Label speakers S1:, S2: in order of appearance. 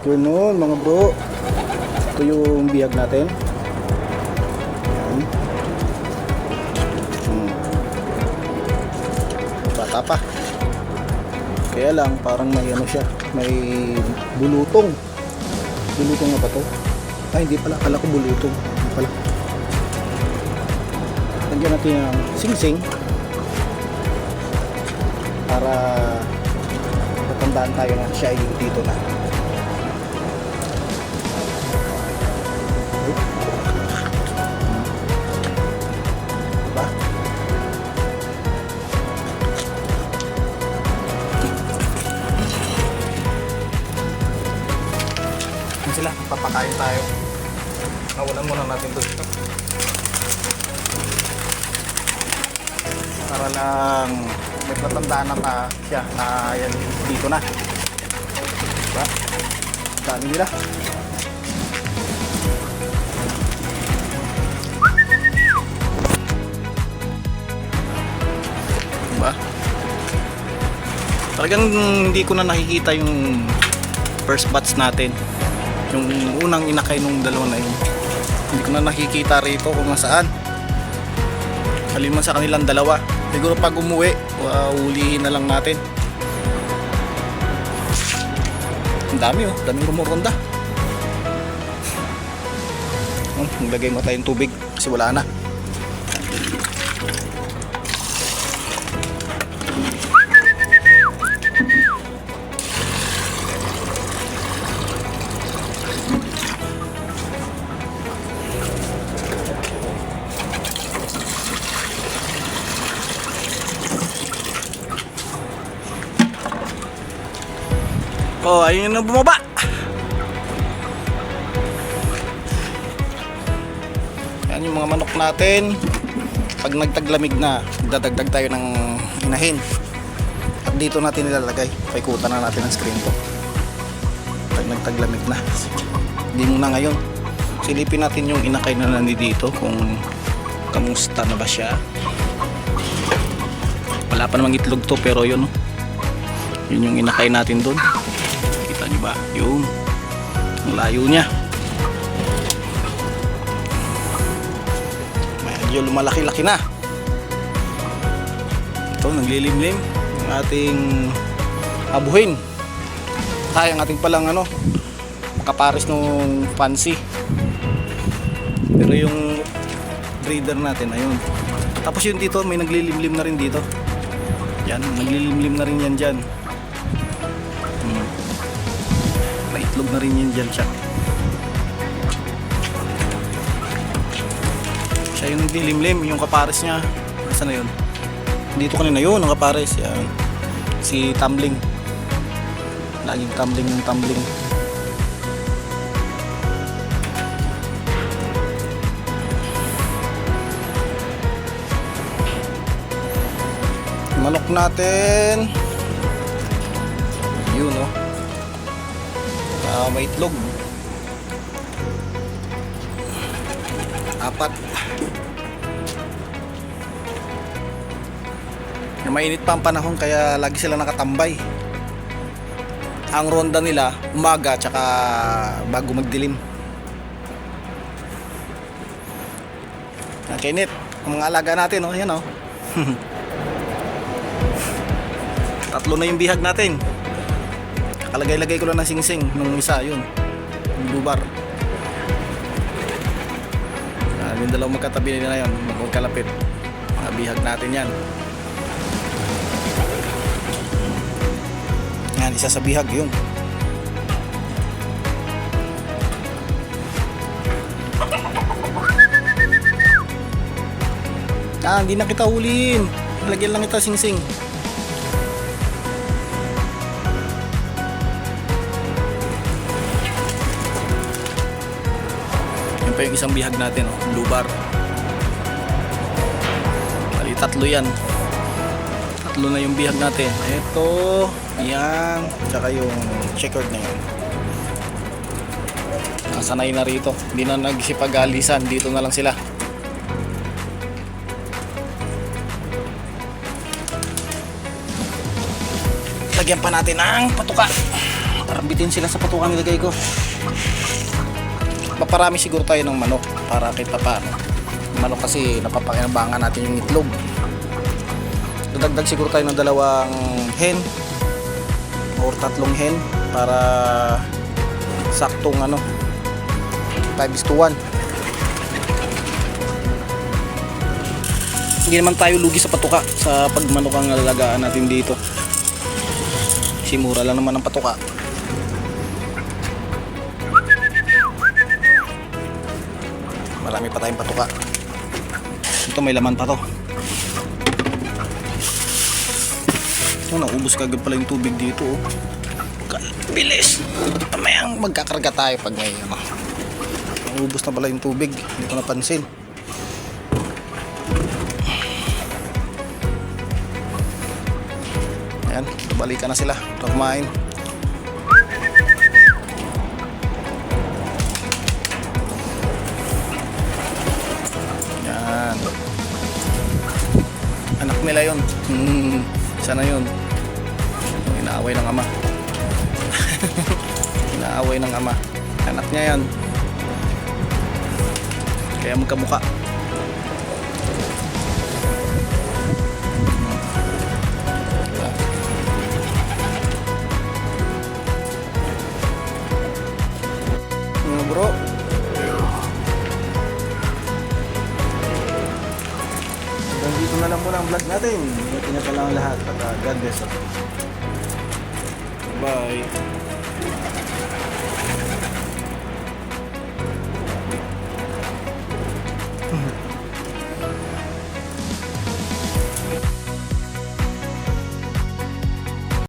S1: Ganun mga bro. Ito yung biyag natin. Hmm. Bata pa. Kaya lang parang may ano siya, may bulutong. Bulutong nga ba to? Ay hindi pala, kala ko bulutong. Pala. Lagyan natin ng sing-sing para matandaan tayo na siya ay dito na. Papakain tayo. Nawalan muna natin to dito. Para lang may matandaan na pa siya na yan dito na. Diba? Dami nila. Diba? Talagang hindi ko na nakikita yung first batch natin. Yung unang inakay nung dalawa na yun. Hindi ko na nakikita rito kung nasaan. Kaliman sa kanilang dalawa. Siguro pag umuwi, uh, na lang natin. Ang dami oh, daming rumuronda. Oh, maglagay mo tayong tubig kasi wala na. Oh, ayun na bumaba. Yan yung mga manok natin. Pag nagtaglamig na, dadagdag tayo ng inahin. At dito natin nilalagay. Paikutan na natin ang screen ko. Pag nagtaglamig na. Hindi muna ngayon. Silipin natin yung inakay na nandito kung kamusta na ba siya. Wala pa namang itlog to pero yun. Yun yung inakay natin doon. Nyo ba? Yung ang layo niya. Medyo lumalaki-laki na. Ito, naglilimlim ang ating abuhin. Sayang ating palang ano, makapares nung fancy. Pero yung breeder natin, ayun. Tapos yun dito, may naglilimlim na rin dito. Yan, naglilimlim na rin yan dyan. Itlog na rin yan dyan siya. Siya yung naglilimlim, yung kapares niya. Saan na yun? Dito kanina yun, ang kapares. Yan. Si Tumbling. Laging tumbling yung tumbling. Manok natin. Ah, may itlog. Apat. Mainit pa ang panahon kaya lagi sila nakatambay. Ang ronda nila umaga tsaka bago magdilim. Ang kainit. Ang mga alaga natin oh, yan oh. Tatlo na yung bihag natin. Kalagay-lagay ko lang ng singsing nung isa, yun. Yung lubar. Ah, yung dalawang magkatabi na yun, magkalapit. Mga bihag natin yan. Yan, isa sa bihag yun. Ah, hindi na kita huliin. Lagyan lang kita singsing. Yan pa yung isang bihag natin, oh, blue bar. Bali, tatlo yan. Tatlo na yung bihag natin. Ito, yan, tsaka yung checkered na yun. Nasanay na rito. Hindi na nagsipagalisan. Dito na lang sila. Lagyan pa natin ng patuka. Bitin sila sa patukan nilagay ko. Paparami siguro tayo ng manok para kahit pa paano. Manok kasi napapakinabangan natin yung itlog. Dadagdag siguro tayo ng dalawang hen or tatlong hen para saktong ano 5 is to 1 hindi naman tayo lugi sa patuka sa pagmanok ang lalagaan natin dito kasi mura lang naman ang patuka marami pa tayong patuka. Ito may laman pa to. Ito naubos kagad pala yung tubig dito oh. Bilis! Mamayang magkakarga tayo pag may ano. Naubos na pala yung tubig. Hindi ko napansin. Ayan, balikan na sila. Para kumain. Anak nila yon. Hmm, sana yun. Inaaway ng ama. Inaaway ng ama. Anak niya yan. Kaya magkamuka. Diba? Mga bro. Muna ang vlog natin. Ingat na pa lang ang lahat. At uh, God bless. Bye.